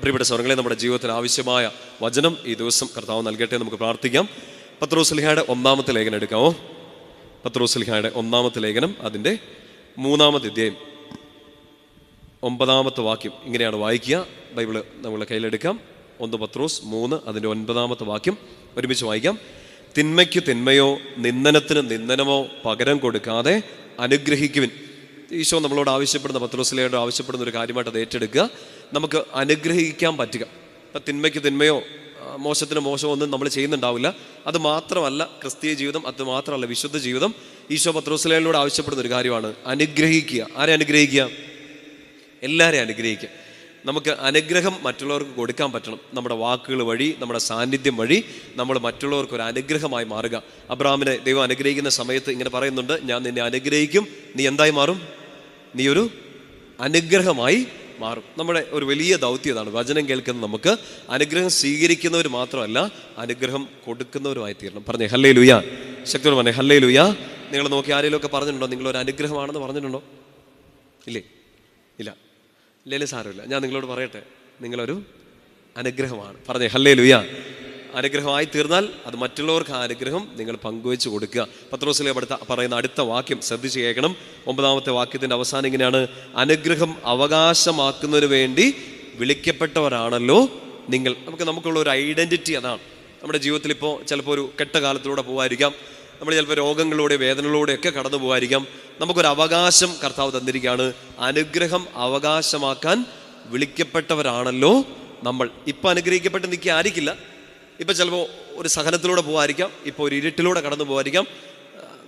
പ്രിയപ്പെട്ട സ്വർഗങ്ങളെ നമ്മുടെ ജീവിതത്തിൽ ആവശ്യമായ വചനം ഈ ദിവസം കർത്താവ് നൽകട്ടെ നമുക്ക് പ്രാർത്ഥിക്കാം. പത്രോസ്ലിഹയുടെ ഒന്നാമത്തെ ലേഖനം എടുക്കാമോ? പത്രോസ്ലിഹയുടെ ഒന്നാമത്തെ ലേഖനം അതിന്റെ മൂന്നാമത്തെ അധ്യായം. ഒമ്പതാമത്തെ വാക്യം ഇങ്ങനെയാണ് വായിക്കുക. ബൈബിൾ നമ്മളെ കയ്യിലെടുക്കാം. ഒന്ന് പത്രോസ് മൂന്ന് അതിന്റെ ഒൻപതാമത്തെ വാക്യം ഒരുമിച്ച് വായിക്കാം. തിന്മയ്ക്ക് തിന്മയോ നിന്ദനത്തിന് നിന്ദനമോ പകരം കൊടുക്കാതെ അനുഗ്രഹിക്കുവിൻ. ഈശോ നമ്മളോട് ആവശ്യപ്പെടുന്ന പത്രോസിലയോട് ആവശ്യപ്പെടുന്ന ഒരു കാര്യമായിട്ട് അത് ഏറ്റെടുക്കുക. നമുക്ക് അനുഗ്രഹിക്കാൻ പറ്റുക. ഇപ്പം തിന്മയ്ക്ക് തിന്മയോ മോശത്തിന് മോശമോ ഒന്നും നമ്മൾ ചെയ്യുന്നുണ്ടാവില്ല. അത് മാത്രമല്ല ക്രിസ്തീയ ജീവിതം അത് മാത്രമല്ല വിശുദ്ധ ജീവിതം ഈശോ പത്രോസിലയോട് ആവശ്യപ്പെടുന്ന ഒരു കാര്യമാണ്. അനുഗ്രഹിക്കുക. ആരെ അനുഗ്രഹിക്കുക? എല്ലാവരെയും അനുഗ്രഹിക്കുക. നമുക്ക് അനുഗ്രഹം മറ്റുള്ളവർക്ക് കൊടുക്കാൻ പറ്റണം. നമ്മുടെ വാക്കുകൾ വഴി നമ്മുടെ സാന്നിധ്യം വഴി നമ്മൾ മറ്റുള്ളവർക്ക് ഒരു അനുഗ്രഹമായി മാറുക. അബ്രാമിനെ ദൈവം അനുഗ്രഹിക്കുന്ന സമയത്ത് ഇങ്ങനെ പറയുന്നുണ്ട് ഞാൻ നിന്നെ അനുഗ്രഹിക്കും. നീ എന്തായി മാറും? നീ ഒരു അനുഗ്രഹമായി മാറും. നമ്മുടെ ഒരു വലിയ ദൗത്യതാണ് വചനം കേൾക്കുന്ന നമുക്ക് അനുഗ്രഹം സ്വീകരിക്കുന്നവർ മാത്രമല്ല അനുഗ്രഹം കൊടുക്കുന്നവരുമായി തീരണം. പറഞ്ഞേ ഹല്ലേ ലുയ ശക്തിയോട് പറഞ്ഞേ ഹല്ലേ ലുയ നിങ്ങൾ നോക്കി ആരെങ്കിലും ഒക്കെ പറഞ്ഞിട്ടുണ്ടോ? നിങ്ങൾ ഒരു അനുഗ്രഹമാണെന്ന് പറഞ്ഞിട്ടുണ്ടോ? ഇല്ലേ? ഇല്ല. ഇല്ലേ സാരമില്ല. ഞാൻ നിങ്ങളോട് പറയട്ടെ. നിങ്ങളൊരു അനുഗ്രഹമാണ്. പറഞ്ഞേ ഹല്ലേ ലുയ അനുഗ്രഹമായി തീർന്നാൽ അത് മറ്റുള്ളവർക്ക് ആ അനുഗ്രഹം നിങ്ങൾ പങ്കുവെച്ച് കൊടുക്കുക. പത്രോസിലെ അടുത്ത പറയുന്ന അടുത്ത വാക്യം ശ്രദ്ധിച്ച് കേൾക്കണം. ഒമ്പതാമത്തെ വാക്യത്തിന്റെ അവസാനം ഇങ്ങനെയാണ്. അനുഗ്രഹം അവകാശമാക്കുന്നതിന് വേണ്ടി വിളിക്കപ്പെട്ടവരാണല്ലോ നിങ്ങൾ. നമുക്ക് നമുക്കുള്ള ഒരു ഐഡന്റിറ്റി അതാണ്. നമ്മുടെ ജീവിതത്തിൽ ഇപ്പോൾ ചിലപ്പോൾ ഒരു കെട്ട കാലത്തിലൂടെ പോകാതിരിക്കാം നമ്മൾ ചിലപ്പോൾ രോഗങ്ങളിലൂടെ വേദനകളിലൂടെ ഒക്കെ കടന്നു പോകാതിരിക്കാം നമുക്കൊരു അവകാശം കർത്താവ് തന്നിരിക്കുകയാണ്. അനുഗ്രഹം അവകാശമാക്കാൻ വിളിക്കപ്പെട്ടവരാണല്ലോ നമ്മൾ. ഇപ്പം അനുഗ്രഹിക്കപ്പെട്ട് നിൽക്കുക ആയിരിക്കില്ല ഇപ്പം ചിലപ്പോൾ ഒരു സഹനത്തിലൂടെ പോകാതിരിക്കാം ഇപ്പോൾ ഒരു ഇരുട്ടിലൂടെ കടന്നു പോകാതിരിക്കാം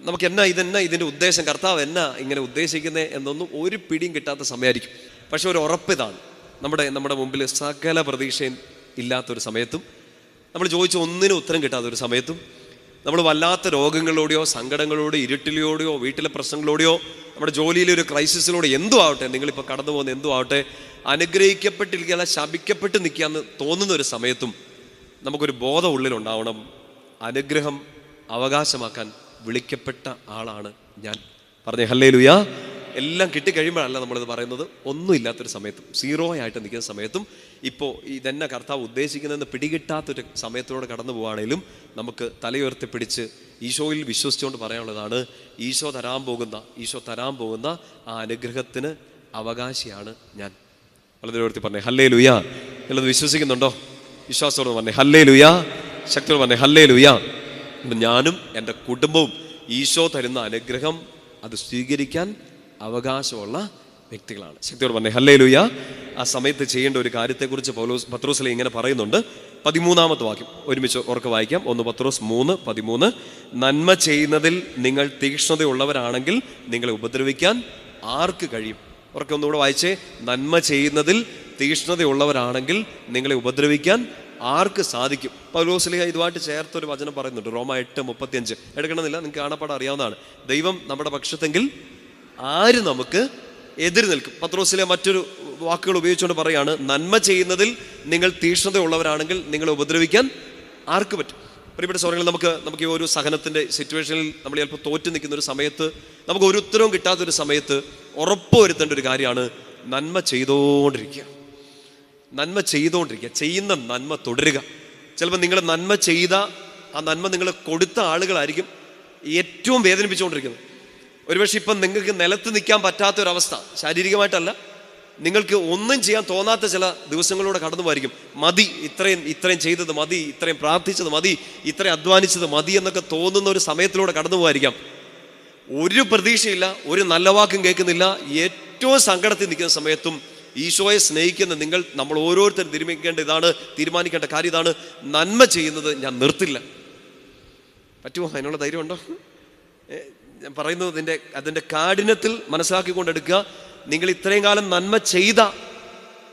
നമുക്ക് എന്നാ ഇതെന്നാ ഇതിന്റെ ഉദ്ദേശം? കർത്താവ് എന്നാ ഇങ്ങനെ ഉദ്ദേശിക്കുന്നത് എന്നൊന്നും ഒരു പിടിയും കിട്ടാത്ത സമയമായിരിക്കും. പക്ഷെ ഒരു ഉറപ്പിതാണ് നമ്മുടെ നമ്മുടെ മുമ്പിൽ സകല പ്രതീക്ഷയും ഇല്ലാത്തൊരു സമയത്തും നമ്മൾ ചോദിച്ച ഒന്നിനും ഉത്തരം കിട്ടാത്ത ഒരു സമയത്തും നമ്മൾ വല്ലാത്ത രോഗങ്ങളോടെയോ സങ്കടങ്ങളോടെയോ ഇരുട്ടിലോടെയോ വീട്ടിലെ പ്രശ്നങ്ങളോടെയോ നമ്മുടെ ജോലിയിലെ ഒരു ക്രൈസിസിലൂടെ എന്തു ആവട്ടെ നിങ്ങളിപ്പോൾ കടന്നു പോകുന്ന എന്തു ആവട്ടെ അനുഗ്രഹിക്കപ്പെട്ടിരിക്കുക ശപിക്കപ്പെട്ട് നിൽക്കുക എന്ന് തോന്നുന്ന ഒരു സമയത്തും നമുക്കൊരു ബോധം ഉള്ളിലുണ്ടാവണം അനുഗ്രഹം അവകാശമാക്കാൻ വിളിക്കപ്പെട്ട ആളാണ് ഞാൻ. പറഞ്ഞേ ഹല്ലേ ലുയാ എല്ലാം കിട്ടിക്കഴിയുമ്പോഴല്ല നമ്മളിത് പറയുന്നത്. ഒന്നും ഇല്ലാത്തൊരു സമയത്തും സീറോ ആയിട്ട് നിൽക്കുന്ന സമയത്തും ഇപ്പോൾ ഇതെന്നെ കർത്താവ് ഉദ്ദേശിക്കുന്നതെന്ന് പിടികിട്ടാത്തൊരു സമയത്തോടെ കടന്നു പോവുകയാണെങ്കിലും നമുക്ക് തലയുയർത്തി പിടിച്ച് ഈശോയിൽ വിശ്വസിച്ചുകൊണ്ട് പറയാനുള്ളതാണ് ഈശോ തരാൻ പോകുന്ന ഈശോ തരാൻ പോകുന്ന ആ അനുഗ്രഹത്തിന് അവകാശിയാണ് ഞാൻ. വളരെ ഉയർത്തി പറഞ്ഞേ ഹല്ലേ ലുയാ എന്നത് വിശ്വസിക്കുന്നുണ്ടോ? വിശ്വാസത്തോട് പറഞ്ഞേ ഹല്ലേ ലുയാ ശക്തിയോട് പറഞ്ഞേ ഹല്ലേ ലുയാ ഞാനും എന്റെ കുടുംബവും ഈശോ തരുന്ന അനുഗ്രഹം അത് സ്വീകരിക്കാൻ അവകാശമുള്ള വ്യക്തികളാണ്. ശക്തിയോട് പറഞ്ഞേ ഹല്ലേ ലുയ ആ സമയത്ത് ചെയ്യേണ്ട ഒരു കാര്യത്തെക്കുറിച്ച് പൗലോസ് പത്രോസിലെ ഇങ്ങനെ പറയുന്നുണ്ട്. പതിമൂന്നാമത്തെ വാക്യം. ഒരുമിച്ച് ഉറക്കെ വായിക്കാം. ഒന്ന് പത്രോസ് മൂന്ന് പതിമൂന്ന്. നന്മ ചെയ്യുന്നതിൽ നിങ്ങൾ തീക്ഷ്ണതയുള്ളവരാണെങ്കിൽ നിങ്ങളെ ഉപദ്രവിക്കാൻ ആർക്ക് കഴിയും? ഉറക്കെ ഒന്നുകൂടെ വായിച്ചേ. നന്മ ചെയ്യുന്നതിൽ തീക്ഷ്ണതയുള്ളവരാണെങ്കിൽ നിങ്ങളെ ഉപദ്രവിക്കാൻ ആർക്ക് സാധിക്കും? പൗലോസ്ലിഹ ഇതുമായിട്ട് ചേർത്തൊരു വചനം പറയുന്നുണ്ട് റോമ എട്ട് മുപ്പത്തിയഞ്ച്. എടുക്കണമെന്നില്ല നിങ്ങൾക്ക് കാണപ്പാട് അറിയാവുന്നതാണ്. ദൈവം നമ്മുടെ പക്ഷത്തെങ്കിൽ ആര് നമുക്ക് എതിര് നിൽക്കും? പത്രോസിലെ മറ്റൊരു വാക്കുകൾ ഉപയോഗിച്ചുകൊണ്ട് പറയാണ് നന്മ ചെയ്യുന്നതിൽ നിങ്ങൾ തീഷ്ണതയുള്ളവരാണെങ്കിൽ നിങ്ങളെ ഉപദ്രവിക്കാൻ ആർക്ക് പറ്റും? പ്രിയപ്പെട്ട സൗരങ്ങൾ നമുക്ക് നമുക്ക് ഈ ഒരു സഹനത്തിന്റെ സിറ്റുവേഷനിൽ നമ്മൾ ചിലപ്പോൾ തോറ്റു നിൽക്കുന്ന ഒരു സമയത്ത് നമുക്ക് ഒരു ഉത്തരവും കിട്ടാത്തൊരു സമയത്ത് ഉറപ്പുവരുത്തേണ്ട ഒരു കാര്യമാണ് നന്മ ചെയ്തുകൊണ്ടിരിക്കുക നന്മ ചെയ്തുകൊണ്ടിരിക്കുക ചെയ്യുന്ന നന്മ തുടരുക. ചിലപ്പോൾ നിങ്ങൾ നന്മ ചെയ്ത ആ നന്മ നിങ്ങൾ കൊടുത്ത ആളുകളായിരിക്കും ഏറ്റവും വേദനിപ്പിച്ചുകൊണ്ടിരിക്കുന്നത്. ഒരുപക്ഷെ ഇപ്പം നിങ്ങൾക്ക് നിലത്ത് നിൽക്കാൻ പറ്റാത്ത ഒരവസ്ഥ ശാരീരികമായിട്ടല്ല. നിങ്ങൾക്ക് ഒന്നും ചെയ്യാൻ തോന്നാത്ത ചില ദിവസങ്ങളിലൂടെ കടന്നു പോയിരിക്കും മതി ഇത്രയും ഇത്രയും ചെയ്തത് മതി ഇത്രയും പ്രാർത്ഥിച്ചത് മതി ഇത്രയും അധ്വാനിച്ചത് മതി എന്നൊക്കെ തോന്നുന്ന ഒരു സമയത്തിലൂടെ കടന്നു പോയിരിക്കാം ഒരു പ്രതീക്ഷയില്ല ഒരു നല്ല വാക്കും കേൾക്കുന്നില്ല. ഏറ്റവും സങ്കടത്തിൽ നിൽക്കുന്ന സമയത്തും ഈശോയെ സ്നേഹിക്കുന്ന നിങ്ങൾ നമ്മൾ ഓരോരുത്തരും തീരുമാനിക്കേണ്ട ഇതാണ് തീരുമാനിക്കേണ്ട കാര്യം ഇതാണ്. നന്മ ചെയ്യുന്നത് ഞാൻ നിർത്തില്ല. പറ്റുമോ? അതിനുള്ള ധൈര്യമുണ്ടോ? ഞാൻ പറയുന്നത് അതിന്റെ അതിന്റെ കാഠിനത്തിൽ മനസ്സിലാക്കിക്കൊണ്ടെടുക്കുക നിങ്ങൾ ഇത്രയും കാലം നന്മ ചെയ്ത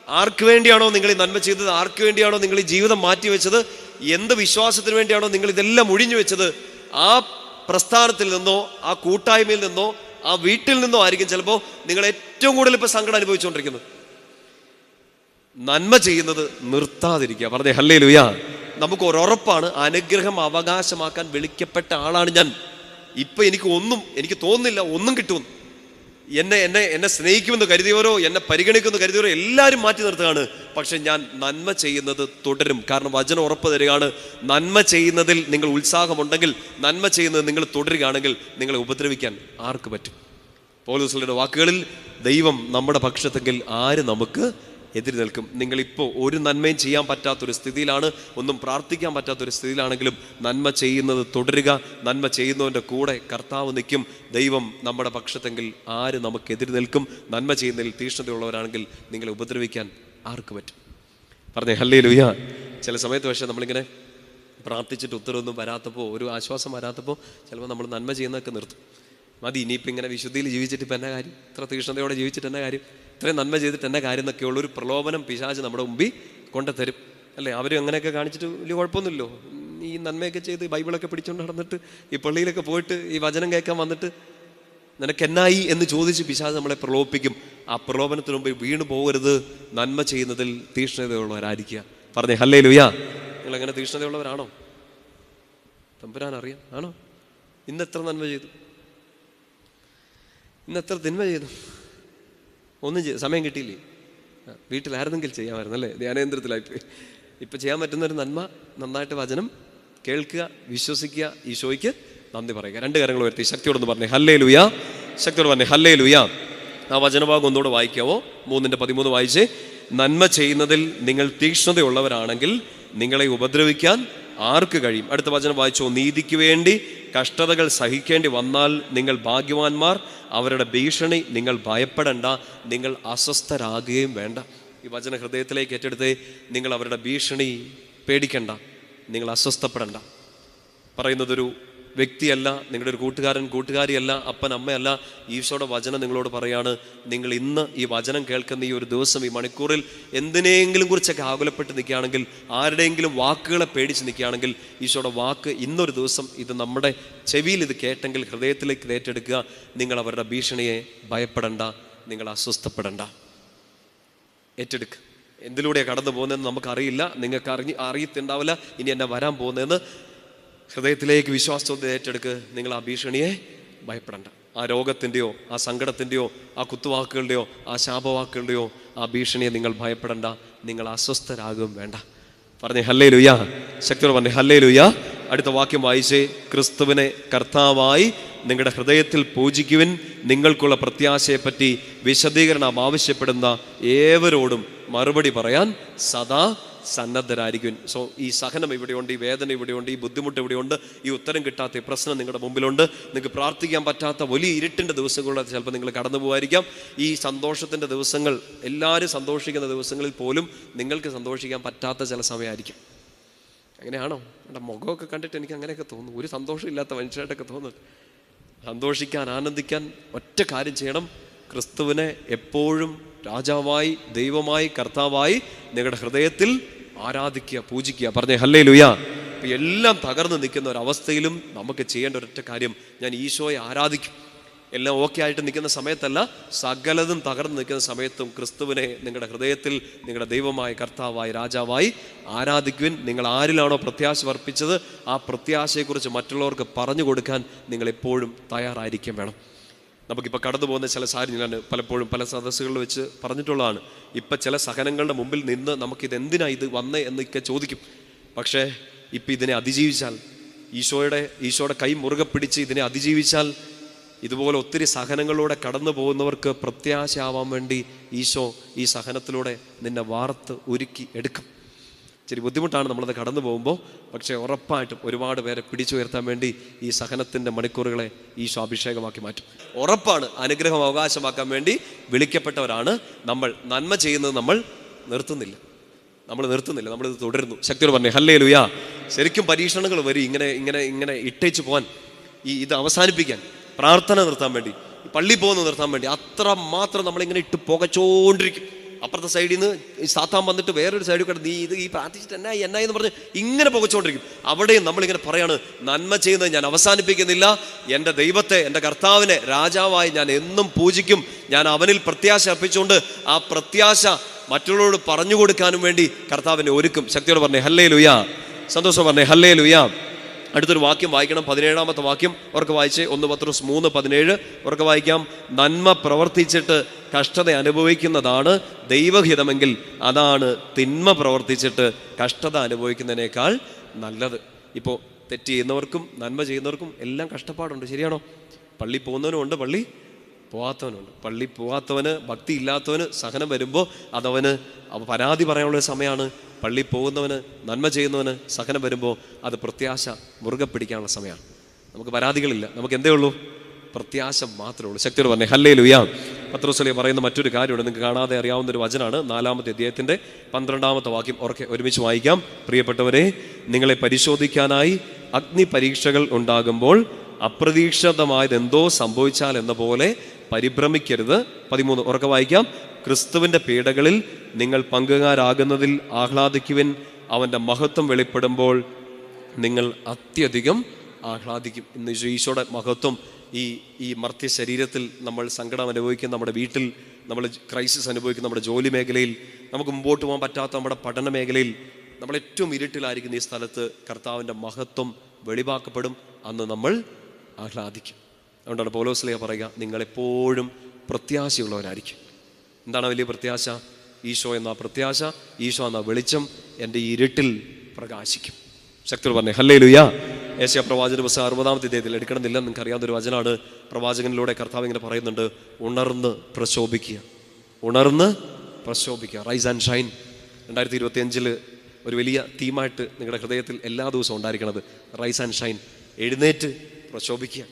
ആർക്ക് വേണ്ടിയാണോ നിങ്ങൾ ഈ നന്മ ചെയ്തത്? ആർക്ക് വേണ്ടിയാണോ നിങ്ങൾ ഈ ജീവിതം മാറ്റിവെച്ചത്? എന്ത് വിശ്വാസത്തിന് വേണ്ടിയാണോ നിങ്ങൾ ഇതെല്ലാം ഒഴിഞ്ഞു വെച്ചത്? ആ പ്രസ്ഥാനത്തിൽ നിന്നോ ആ കൂട്ടായ്മയിൽ നിന്നോ ആ വീട്ടിൽ നിന്നോ ആയിരിക്കും ചിലപ്പോൾ നിങ്ങൾ ഏറ്റവും കൂടുതൽ ഇപ്പോൾ സങ്കടം അനുഭവിച്ചുകൊണ്ടിരിക്കുന്നത്. നന്മ ചെയ്യുന്നത് നിർത്താതിരിക്കുക. പറഞ്ഞേ ഹല്ലേ ലുയാ നമുക്ക് ഒരുറപ്പാണ് അനുഗ്രഹം അവകാശമാക്കാൻ വിളിക്കപ്പെട്ട ആളാണ് ഞാൻ. ഇപ്പൊ എനിക്ക് ഒന്നും എനിക്ക് തോന്നുന്നില്ല ഒന്നും കിട്ടുമെന്ന്. എന്നെ എന്നെ എന്നെ സ്നേഹിക്കുമെന്ന് കരുതിയവരോ എന്നെ പരിഗണിക്കുമെന്ന് കരുതിയവരോ എല്ലാവരും മാറ്റി നിർത്തുകയാണ്. പക്ഷെ ഞാൻ നന്മ ചെയ്യുന്നത് തുടരും. കാരണം വചനം ഉറപ്പ് തരികയാണ്. നന്മ ചെയ്യുന്നതിൽ നിങ്ങൾ ഉത്സാഹമുണ്ടെങ്കിൽ നന്മ ചെയ്യുന്നത് നിങ്ങൾ തുടരുകയാണെങ്കിൽ നിങ്ങളെ ഉപദ്രവിക്കാൻ ആർക്ക് പറ്റും? പോലീസുകളുടെ വാക്കുകളിൽ ദൈവം നമ്മുടെ പക്ഷത്തെങ്കിൽ ആര് നമുക്ക് എതിര് നിൽക്കും. നിങ്ങളിപ്പോൾ ഒരു നന്മയും ചെയ്യാൻ പറ്റാത്തൊരു സ്ഥിതിയിലാണ് ഒന്നും പ്രാർത്ഥിക്കാൻ പറ്റാത്തൊരു സ്ഥിതിയിലാണെങ്കിലും നന്മ ചെയ്യുന്നത് തുടരുക. നന്മ ചെയ്യുന്നവന്റെ കൂടെ കർത്താവ് നിൽക്കും. ദൈവം നമ്മുടെ പക്ഷത്തെങ്കിൽ ആര് നമുക്ക് എതിര് നിൽക്കും? നന്മ ചെയ്യുന്നതിൽ തീഷ്ണതയുള്ളവരാണെങ്കിൽ നിങ്ങളെ ഉപദ്രവിക്കാൻ ആർക്ക് പറ്റും? പറഞ്ഞേ ഹല്ലേ ലുയ്യ ചില സമയത്ത് പക്ഷേ നമ്മളിങ്ങനെ പ്രാർത്ഥിച്ചിട്ട് ഉത്തരവൊന്നും വരാത്തപ്പോൾ ഒരു ആശ്വാസം വരാത്തപ്പോൾ ചിലപ്പോൾ നമ്മൾ നന്മ ചെയ്യുന്നതൊക്കെ നിർത്തും. മതി ഇനിയിപ്പോൾ ഇങ്ങനെ വിശുദ്ധിയിൽ ജീവിച്ചിട്ട് ഇപ്പം എന്നാ കാര്യം? ഇത്ര തീക്ഷ്ണതയോടെ ജീവിച്ചിട്ട് എന്നാ കാര്യം? ഇത്രയും നന്മ ചെയ്തിട്ട് എന്നാ കാര്യം എന്നൊക്കെയുള്ള ഒരു പ്രലോഭനം പിശാച് നമ്മുടെ മുമ്പിൽ കൊണ്ടുതരും. അല്ലേ? അവരും അങ്ങനെയൊക്കെ കാണിച്ചിട്ട് വലിയ കുഴപ്പമൊന്നുമില്ലോ ഈ നന്മയൊക്കെ ചെയ്ത് ബൈബിളൊക്കെ പിടിച്ചുകൊണ്ട് നടന്നിട്ട് ഈ പള്ളിയിലൊക്കെ പോയിട്ട് ഈ വചനം കേൾക്കാൻ വന്നിട്ട് നിനക്ക് എന്നായി എന്ന് ചോദിച്ച് പിശാച് നമ്മളെ പ്രലോഭിപ്പിക്കും. ആ പ്രലോഭനത്തിന് മുമ്പിൽ വീണു പോകരുത്. നന്മ ചെയ്യുന്നതിൽ തീക്ഷ്ണതയുള്ളവരായിരിക്കുക. പറഞ്ഞേ ഹല്ലേ ലുയാ നിങ്ങൾ എങ്ങനെ തീക്ഷ്ണതയുള്ളവരാണോ? തമ്പുരാൻ അറിയാം ആണോ? ഇന്ന് എത്ര നന്മ ചെയ്തു? ഇന്ന് എത്ര തിന്മ ചെയ്തു. ഒന്നും ചെയ്തു സമയം കിട്ടിയില്ലേ? വീട്ടിലായിരുന്നെങ്കിൽ ചെയ്യാമായിരുന്നു അല്ലേ ധ്യാനേന്ദ്രത്തിലായിപ്പോയി ഇപ്പം ചെയ്യാൻ പറ്റുന്ന ഒരു നന്മ നന്നായിട്ട് വചനം കേൾക്കുക വിശ്വസിക്കുക ഈശോയ്ക്ക് നന്ദി പറയുക. രണ്ട് കാര്യങ്ങൾ വരുത്തി. ശക്തിയോടൊന്ന് പറഞ്ഞേ. ഹല്ലേ ലുയാ ശക്തിയോട് പറഞ്ഞേ ഹല്ലേ ലുയാ ആ വചനഭാഗം ഒന്നുകൂടെ വായിക്കാവോ? മൂന്നിന്റെ പതിമൂന്ന് വായിച്ചേ. നന്മ ചെയ്യുന്നതിൽ നിങ്ങൾ തീക്ഷ്ണതയുള്ളവരാണെങ്കിൽ നിങ്ങളെ ഉപദ്രവിക്കാൻ ആർക്ക് കഴിയും? അടുത്ത വചനം വായിച്ചോ. നീതിക്ക് വേണ്ടി കഷ്ടതകൾ സഹിക്കേണ്ടി വന്നാൽ നിങ്ങൾ ഭാഗ്യവാന്മാർ. അവരുടെ ഭീഷണി നിങ്ങൾ ഭയപ്പെടണ്ട. നിങ്ങൾ അസ്വസ്ഥരാകുകയും വേണ്ട. ഈ വചന ഹൃദയത്തിലേക്ക് ഏറ്റെടുത്ത് നിങ്ങൾ അവരുടെ ഭീഷണി പേടിക്കണ്ട. നിങ്ങൾ അസ്വസ്ഥപ്പെടണ്ട. പറയുന്നതൊരു വ്യക്തിയല്ല നിങ്ങളുടെ ഒരു കൂട്ടുകാരൻ കൂട്ടുകാരിയല്ല അപ്പൻ അമ്മയല്ല ഈശോയുടെ വചനം നിങ്ങളോട് പറയാണ് നിങ്ങൾ ഇന്ന് ഈ വചനം കേൾക്കുന്ന ഈ ഒരു ദിവസം ഈ മണിക്കൂറിൽ എന്തിനെങ്കിലും കുറിച്ചൊക്കെ ആകുലപ്പെട്ട് നിൽക്കുകയാണെങ്കിൽ ആരുടെയെങ്കിലും വാക്കുകളെ പേടിച്ച് നിൽക്കുകയാണെങ്കിൽ ഈശോയുടെ വാക്ക് ഇന്നൊരു ദിവസം ഇത് നമ്മുടെ ചെവിയിൽ ഇത് കേട്ടെങ്കിൽ ഹൃദയത്തിലേക്ക് ഏറ്റെടുക്കുക. നിങ്ങൾ അവരുടെ ഭീഷണിയെ ഭയപ്പെടണ്ട നിങ്ങൾ അസ്വസ്ഥപ്പെടണ്ട. ഏറ്റെടുക്കുക എന്തിലൂടെയാണ് കടന്നു പോകുന്നതെന്ന് നമുക്കറിയില്ല നിങ്ങൾക്ക് അറിഞ്ഞ് അറിയത്തുണ്ടാവില്ല ഇനി എന്നെ വരാൻ പോകുന്നതെന്ന് ഹൃദയത്തിലേക്ക് വിശ്വാസത്തോടെ ഏറ്റെടുക്ക്. നിങ്ങൾ ആ ഭീഷണിയെ ഭയപ്പെടണ്ട. ആ രോഗത്തിന്റെയോ ആ സങ്കടത്തിന്റെയോ ആ കുത്തുവാക്കുകളുടെയോ ആ ശാപവാക്കുകളുടെയോ ആ ഭീഷണിയെ നിങ്ങൾ ഭയപ്പെടണ്ട. നിങ്ങൾ അസ്വസ്ഥരാകും വേണ്ട. പറഞ്ഞേ ഹല്ലേ ലുയാ ശക്തിയോട് പറഞ്ഞേ ഹല്ലേ ലുയാ അടുത്ത വാക്യം വായിച്ചേ. ക്രിസ്തുവിനെ കർത്താവായി നിങ്ങളുടെ ഹൃദയത്തിൽ പൂജിക്കുവിൻ. നിങ്ങൾക്കുള്ള പ്രത്യാശയെപ്പറ്റി വിശദീകരണം ആവശ്യപ്പെടുന്ന ഏവരോടും മറുപടി പറയാൻ സദാ സന്നദ്ധരായിരിക്കും സോ ഈ സഹനം ഇവിടെയുണ്ട് ഈ വേദന ഇവിടെയുണ്ട് ഈ ബുദ്ധിമുട്ട് ഇവിടെയുണ്ട് ഈ ഉത്തരം കിട്ടാത്ത ഈ പ്രശ്നം നിങ്ങളുടെ മുമ്പിലുണ്ട്. നിങ്ങൾക്ക് പ്രാർത്ഥിക്കാൻ പറ്റാത്ത വലിയ ഇരുട്ടിന്റെ ദിവസങ്ങളിലൂടെ ചിലപ്പോൾ നിങ്ങൾ കടന്നു പോകായിരിക്കാം ഈ സന്തോഷത്തിന്റെ ദിവസങ്ങൾ എല്ലാവരും സന്തോഷിക്കുന്ന ദിവസങ്ങളിൽ പോലും നിങ്ങൾക്ക് സന്തോഷിക്കാൻ പറ്റാത്ത ചില സമയമായിരിക്കും. അങ്ങനെയാണോ? എന്റെ മുഖമൊക്കെ കണ്ടിട്ട് എനിക്ക് അങ്ങനെയൊക്കെ തോന്നുന്നു. ഒരു സന്തോഷമില്ലാത്ത മനുഷ്യരായിട്ടൊക്കെ തോന്നുന്നു. സന്തോഷിക്കാൻ ആനന്ദിക്കാൻ ഒറ്റ കാര്യം ചെയ്യണം. ക്രിസ്തുവിനെ എപ്പോഴും രാജാവായി ദൈവമായി കർത്താവായി നിങ്ങളുടെ ഹൃദയത്തിൽ ആരാധിക്കുക പൂജിക്കുക. പറഞ്ഞേ ഹല്ലേ ലുയാ എല്ലാം തകർന്നു നിൽക്കുന്ന ഒരവസ്ഥയിലും നമുക്ക് ചെയ്യേണ്ട ഒരൊറ്റ കാര്യം ഞാൻ ഈശോയെ ആരാധിക്കും. എല്ലാം ഓക്കെ ആയിട്ട് നിൽക്കുന്ന സമയത്തല്ല സകലതും തകർന്നു നിൽക്കുന്ന സമയത്തും ക്രിസ്തുവിനെ നിങ്ങളുടെ ഹൃദയത്തിൽ നിങ്ങളുടെ ദൈവമായ കർത്താവായി രാജാവായി ആരാധിക്കുവിൻ നിങ്ങൾ ആരിലാണോ പ്രത്യാശ വർപ്പിച്ചത് ആ പ്രത്യാശയെക്കുറിച്ച് മറ്റുള്ളവർക്ക് പറഞ്ഞു കൊടുക്കാൻ നിങ്ങൾ എപ്പോഴും തയ്യാറായിരിക്കും വേണം. നമുക്കിപ്പോൾ കടന്നു പോകുന്ന ചില സാഹചര്യങ്ങളാണ് പലപ്പോഴും പല സദസ്സുകളിൽ വെച്ച് പറഞ്ഞിട്ടുള്ളതാണ്. ഇപ്പം ചില സഹനങ്ങളുടെ മുമ്പിൽ നിന്ന് നമുക്കിത് എന്തിനാ ഇത് വന്നേ എന്നൊക്കെ ചോദിക്കും. പക്ഷേ ഇപ്പം ഇതിനെ അതിജീവിച്ചാൽ ഈശോയുടെ ഈശോയുടെ കൈ മുറുകെ പിടിച്ച് ഇതിനെ അതിജീവിച്ചാൽ ഇതുപോലെ ഒത്തിരി സഹനങ്ങളിലൂടെ കടന്നു പോകുന്നവർക്ക് പ്രത്യാശയാവാൻ വേണ്ടി ഈശോ ഈ സഹനത്തിലൂടെ നിന്നെ വാർത്ത് ഒരുക്കി എടുക്കും. ഇച്ചിരി ബുദ്ധിമുട്ടാണ് നമ്മളത് കടന്നു പോകുമ്പോൾ. പക്ഷേ ഉറപ്പായിട്ടും ഒരുപാട് പേരെ പിടിച്ചുയർത്താൻ വേണ്ടി ഈ സഹനത്തിന്റെ മണിക്കൂറുകളെ ഈ അഭിഷേകമാക്കി മാറ്റും. ഉറപ്പാണ് അനുഗ്രഹം അവകാശമാക്കാൻ വേണ്ടി വിളിക്കപ്പെട്ടവരാണ്. നമ്മൾ നന്മ ചെയ്യുന്നത് നമ്മൾ നിർത്തുന്നില്ല. നമ്മൾ നിർത്തുന്നില്ല നമ്മളിത് തുടരുന്നു. ശക്തിയോട് പറഞ്ഞു ഹല്ലേ ലുയാ ശരിക്കും പരീക്ഷണങ്ങൾ വരും ഇങ്ങനെ ഇങ്ങനെ ഇങ്ങനെ ഇട്ടേച്ച് പോകാൻ ഈ ഇത് അവസാനിപ്പിക്കാൻ പ്രാർത്ഥന നിർത്താൻ വേണ്ടി പള്ളി പോകുന്നത് നിർത്താൻ വേണ്ടി അത്ര മാത്രം നമ്മളിങ്ങനെ ഇട്ട് പുകച്ചോണ്ടിരിക്കും. അപ്പുറത്തെ സൈഡിൽ നിന്ന് സാത്താൻ വന്നിട്ട് വേറൊരു സൈഡിൽ കൂടെ നീ ഇത് ഈ പ്രാർത്ഥിച്ചിട്ട് എന്നായി എന്നായി എന്ന് പറഞ്ഞ് ഇങ്ങനെ പുകച്ചുകൊണ്ടിരിക്കും. അവിടെയും നമ്മളിങ്ങനെ പറയാണ് നന്മ ചെയ്യുന്നത് ഞാൻ അവസാനിപ്പിക്കുന്നില്ല. എന്റെ ദൈവത്തെ എന്റെ കർത്താവിനെ രാജാവായി ഞാൻ എന്നും പൂജിക്കും. ഞാൻ അവനിൽ പ്രത്യാശ അർപ്പിച്ചുകൊണ്ട് ആ പ്രത്യാശ മറ്റുള്ളവരോട് പറഞ്ഞു കൊടുക്കാനും വേണ്ടി കർത്താവിനെ ഒരുക്കും. ശക്തിയോട് പറഞ്ഞേ ഹല്ലേ ലുയാ സന്തോഷം പറഞ്ഞേ ഹല്ലേ ലുയാ അടുത്തൊരു വാക്യം വായിക്കണം. പതിനേഴാമത്തെ വാക്യം ഉറക്കെ വായിച്ച്. ഒന്ന് പത്രോസ് മൂന്ന് പതിനേഴ്. ഉറക്കെ വായിക്കാം. നന്മ പ്രവർത്തിച്ചിട്ട് കഷ്ടത അനുഭവിക്കുന്നതാണ് ദൈവഹിതമെങ്കിൽ അതാണ് തിന്മ പ്രവർത്തിച്ചിട്ട് കഷ്ടത അനുഭവിക്കുന്നതിനേക്കാൾ നല്ലത്. ഇപ്പോൾ തെറ്റ് ചെയ്യുന്നവർക്കും നന്മ ചെയ്യുന്നവർക്കും എല്ലാം കഷ്ടപ്പാടുണ്ട്. ശരിയാണോ? പള്ളി പോകുന്നവനും ഉണ്ട് പള്ളി പോവാത്തവനുണ്ട് പള്ളി പോവാത്തവന് ഭക്തി ഇല്ലാത്തവന് സഹനം വരുമ്പോൾ അതവന് പരാതി പറയാനുള്ള സമയമാണ് പള്ളി പോകുന്നവന് നന്മ ചെയ്യുന്നവന് സഹനം വരുമ്പോൾ അത് പ്രത്യാശ മുറുകെ പിടിക്കാനുള്ള സമയമാണ് നമുക്ക് പരാതികളില്ല. നമുക്ക് എന്തേ ഉള്ളൂ? പ്രത്യാശ മാത്രമേ ഉള്ളൂ. ശക്തിയോട് പറഞ്ഞേ ഹല്ലേ ലുയാ പത്രോസലിയ പറയുന്ന മറ്റൊരു കാര്യമുണ്ട്. നിങ്ങൾക്ക് കാണാതെ അറിയാവുന്ന ഒരു വചനാണ്. നാലാമത്തെ അദ്ദേഹത്തിന്റെ പന്ത്രണ്ടാമത്തെ വാക്യം ഉറക്കെ ഒരുമിച്ച് വായിക്കാം. പ്രിയപ്പെട്ടവരെ നിങ്ങളെ പരിശോധിക്കാനായി അഗ്നി പരീക്ഷകൾ ഉണ്ടാകുമ്പോൾ അപ്രതീക്ഷിതമായത് എന്തോ സംഭവിച്ചാൽ എന്ന പോലെ പരിഭ്രമിക്കരുത്. പതിമൂന്ന് ഉറക്കെ വായിക്കാം. ക്രിസ്തുവിന്റെ പീഡകളിൽ നിങ്ങൾ പങ്കുകാരാകുന്നതിൽ ആഹ്ലാദിക്കുവിൻ. അവന്റെ മഹത്വം വെളിപ്പെടുമ്പോൾ നിങ്ങൾ അത്യധികം ആഹ്ലാദിക്കും. ഇന്ന് ഈശോയുടെ മഹത്വം ഈ ഈ മർത്യ ശരീരത്തിൽ നമ്മൾ സങ്കടം അനുഭവിക്കുന്ന നമ്മുടെ വീട്ടിൽ നമ്മൾ ക്രൈസിസ് അനുഭവിക്കുന്ന നമ്മുടെ ജോലി മേഖലയിൽ നമുക്ക് മുമ്പോട്ട് പോകാൻ പറ്റാത്ത നമ്മുടെ പഠന മേഖലയിൽ നമ്മൾ ഏറ്റവും ഇരുട്ടിലായിരിക്കുന്ന ഈ സ്ഥലത്ത് കർത്താവിന്റെ മഹത്വം വെളിവാക്കപ്പെടും. അന്ന് നമ്മൾ ആഹ്ലാദിക്കും. അതുകൊണ്ടാണ് പോലോസ്ലിയ പറയുക നിങ്ങളെപ്പോഴും പ്രത്യാശയുള്ളവരായിരിക്കും. എന്താണ് വലിയ പ്രത്യാശ? ഈശോ എന്ന പ്രത്യാശ ഈശോ എന്ന വെളിച്ചം എന്റെ ഇരുട്ടിൽ പ്രകാശിക്കും. ശക്തി പറഞ്ഞു ഹല്ലേ ലുയാ ഏഷ്യ പ്രവാചക ബസ് അറുപതാമത്തെ ഇദ്ദേഹത്തിൽ എടുക്കണമെന്നില്ല നിങ്ങൾക്ക് അറിയാവുന്ന ഒരു വചനാണ് പ്രവാചകനിലൂടെ കർത്താവ് ഇങ്ങനെ പറയുന്നുണ്ട് ഉണർന്ന് പ്രശോഭിക്കുക ഉണർന്ന് പ്രശോഭിക്കുക റൈസ് ആൻഡ് ഷൈൻ രണ്ടായിരത്തി ഇരുപത്തി അഞ്ചിൽ ഒരു വലിയ തീമായിട്ട് നിങ്ങളുടെ ഹൃദയത്തിൽ എല്ലാ ദിവസവും ഉണ്ടായിരിക്കണത് റൈസ് ആൻഡ് ഷൈൻ എഴുന്നേറ്റ് പ്രശോഭിക്കുക.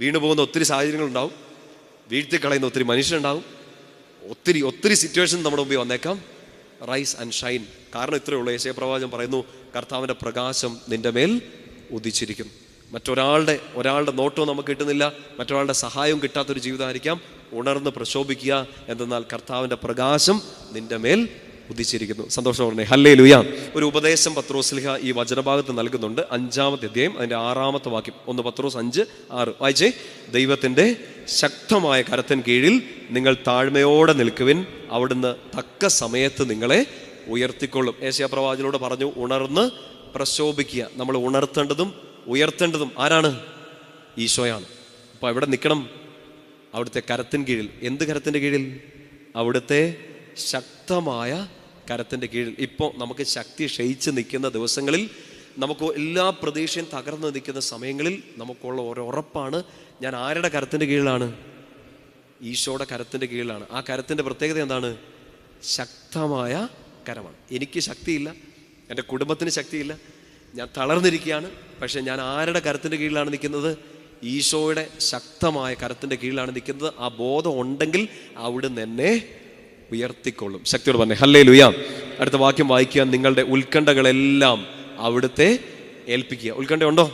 വീണു പോകുന്ന ഒത്തിരി സാഹചര്യങ്ങളുണ്ടാവും വീഴ്ത്തി കളയുന്ന ഒത്തിരി മനുഷ്യരുണ്ടാവും ഒത്തിരി ഒത്തിരി സിറ്റുവേഷൻ നമ്മുടെ മുമ്പിൽ വന്നേക്കാം. റൈസ് ആൻഡ് ഷൈൻ കാരണം ഇത്രയേ ഉള്ളൂ യേശയ പ്രവാചകം പറയുന്നു കർത്താവിന്റെ പ്രകാശം നിന്റെ മേൽ ഉദിച്ചിരിക്കും. മറ്റൊരാളുടെ ഒരാളുടെ നോട്ടവും നമുക്ക് കിട്ടുന്നില്ല. മറ്റൊരാളുടെ സഹായവും കിട്ടാത്തൊരു ജീവിതമായിരിക്കാം. ഉണർന്ന് പ്രശോഭിക്കുക. എന്തെന്നാൽ കർത്താവിന്റെ പ്രകാശം നിന്റെ മേൽ ഉദിച്ചിരിക്കുന്നു. സന്തോഷം പറഞ്ഞേ. ഹല്ലേ ലുയാ ഒരു ഉപദേശം പത്രോസ്ലിഹ ഈ വചനഭാഗത്ത് നൽകുന്നുണ്ട്. അഞ്ചാമത്തെ അധ്യായം അതിന്റെ ആറാമത്തെ വാക്യം. ഒന്ന് പത്രോസ് അഞ്ച് ആറ്. വായിച്ചേ. ദൈവത്തിന്റെ ശക്തമായ കരത്തിൻ കീഴിൽ നിങ്ങൾ താഴ്മയോടെ നിൽക്കുവിൻ. അവിടുന്ന് തക്ക സമയത്ത് നിങ്ങളെ ഉയർത്തിക്കൊള്ളും. ഏഷ്യ പ്രവാചനോട് പറഞ്ഞു ഉണർന്ന് പ്രശോഭിക്കുക. നമ്മൾ ഉണർത്തേണ്ടതും ഉയർത്തേണ്ടതും ആരാണ്? ഈശോയാണ്. അപ്പോൾ എവിടെ നിൽക്കണം? അവിടുത്തെ കരത്തിൻ കീഴിൽ. എന്ത് കരത്തിന്റെ കീഴിൽ? അവിടുത്തെ ശക്തമായ കരത്തിന്റെ കീഴിൽ. ഇപ്പോൾ നമുക്ക് ശക്തി ക്ഷയിച്ച് നിൽക്കുന്ന ദിവസങ്ങളിൽ നമുക്ക് എല്ലാ പ്രതീക്ഷയും തകർന്ന് നിൽക്കുന്ന സമയങ്ങളിൽ നമുക്കുള്ള ഒരു ഉറപ്പാണ് ഞാൻ ആരുടെ കരത്തിന്റെ കീഴിലാണ്? ഈശോയുടെ കരത്തിന്റെ കീഴിലാണ്. ആ കരത്തിന്റെ പ്രത്യേകത എന്താണ്? ശക്തമായ കരമാണ്. എനിക്ക് ശക്തിയില്ല. എന്റെ കുടുംബത്തിന് ശക്തിയില്ല. ഞാൻ തളർന്നിരിക്കുകയാണ്. പക്ഷെ ഞാൻ ആരുടെ കരത്തിന്റെ കീഴിലാണ് നിൽക്കുന്നത്? ഈശോയുടെ ശക്തമായ കരത്തിന്റെ കീഴിലാണ് നിൽക്കുന്നത്. ആ ബോധം ഉണ്ടെങ്കിൽ അവിടുന്ന് എന്നെ ഉയർത്തിക്കൊള്ളും. ശക്തിയോട് പറഞ്ഞു ഹല്ലേ ലുയാ അടുത്ത വാക്യം വായിക്കുക നിങ്ങളുടെ ഉത്കണ്ഠകളെല്ലാം അവിടുത്തെ ഏൽപ്പിക്കുക. ഉത്കണ്ഠ ഉണ്ടോ